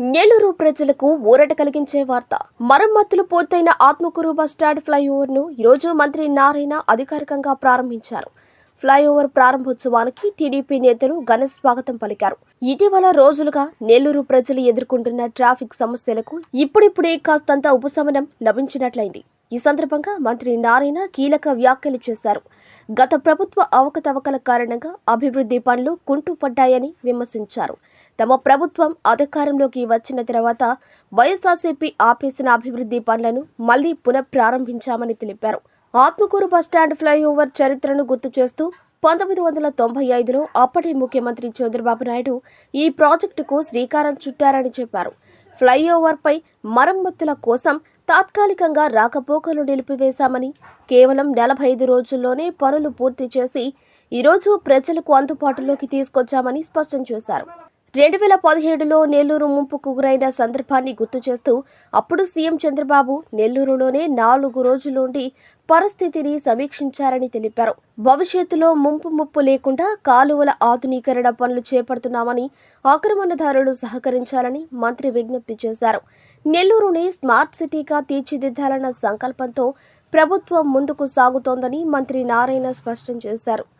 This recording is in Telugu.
నెల్లూరు ప్రజలకు ఊరట కలిగించే వార్త. మరమ్మతులు పూర్తయిన ఆత్మకూరు బస్టాండ్ ఫ్లైఓవర్ను ఈరోజు మంత్రి నారాయణ అధికారికంగా ప్రారంభించారు. ఫ్లైఓవర్ ప్రారంభోత్సవానికి టీడీపీ నేతలు ఘన స్వాగతం పలికారు. ఇటీవల రోజులుగా నెల్లూరు ప్రజలు ఎదుర్కొంటున్న ట్రాఫిక్ సమస్యలకు ఇప్పుడిప్పుడే కాస్తంత ఉపశమనం లభించినట్లయింది. ఈ సందర్భంగా మంత్రి నారాయణ కీలక వ్యాఖ్యలు చేశారు. గత ప్రభుత్వ అవకతవకల కారణంగా అభివృద్ధి పనులు కుంటుపడ్డాయని విమర్శించారు. తమ ప్రభుత్వం అధికారంలోకి వచ్చిన తర్వాత వైఎస్ఆర్సీపీ ఆపేసిన అభివృద్ధి పనులను మళ్ళీ పునఃప్రారంభించామని తెలిపారు. ఆత్మకూరు బస్టాండ్ ఫ్లైఓవర్ చరిత్రను గుర్తు చేస్తూ పంతొమ్మిది వందల తొంభై ఐదులో అప్పటి ముఖ్యమంత్రి చంద్రబాబు నాయుడు ఈ ప్రాజెక్టుకు శ్రీకారం చుట్టారని చెప్పారు. ఫ్లైఓవర్పై మరమ్మతుల కోసం తాత్కాలికంగా రాకపోకలు నిలిపివేశామని కేవలం నలభై ఐదు రోజుల్లోనే పనులు పూర్తి చేసి ఈరోజు ప్రజలకు అందుబాటులోకి తీసుకొచ్చామని స్పష్టం చేశారు. రెండు వేల పదిహేడులో నెల్లూరు ముంపుకు గురైన సందర్భాన్ని గుర్తు చేస్తూ అప్పుడు సీఎం చంద్రబాబు నెల్లూరులోనే నాలుగు రోజులుండి పరిస్థితిని సమీక్షించారని తెలిపారు. భవిష్యత్తులో ముంపు ముప్పు లేకుండా కాలువల ఆధునీకరణ పనులు చేపడుతున్నామని ఆక్రమణదారులు సహకరించాలని మంత్రి విజ్ఞప్తి చేశారు. నెల్లూరుని స్మార్ట్ సిటీగా తీర్చిదిద్దాలన్న సంకల్పంతో ప్రభుత్వం ముందుకు సాగుతోందని మంత్రి నారాయణ స్పష్టం చేశారు.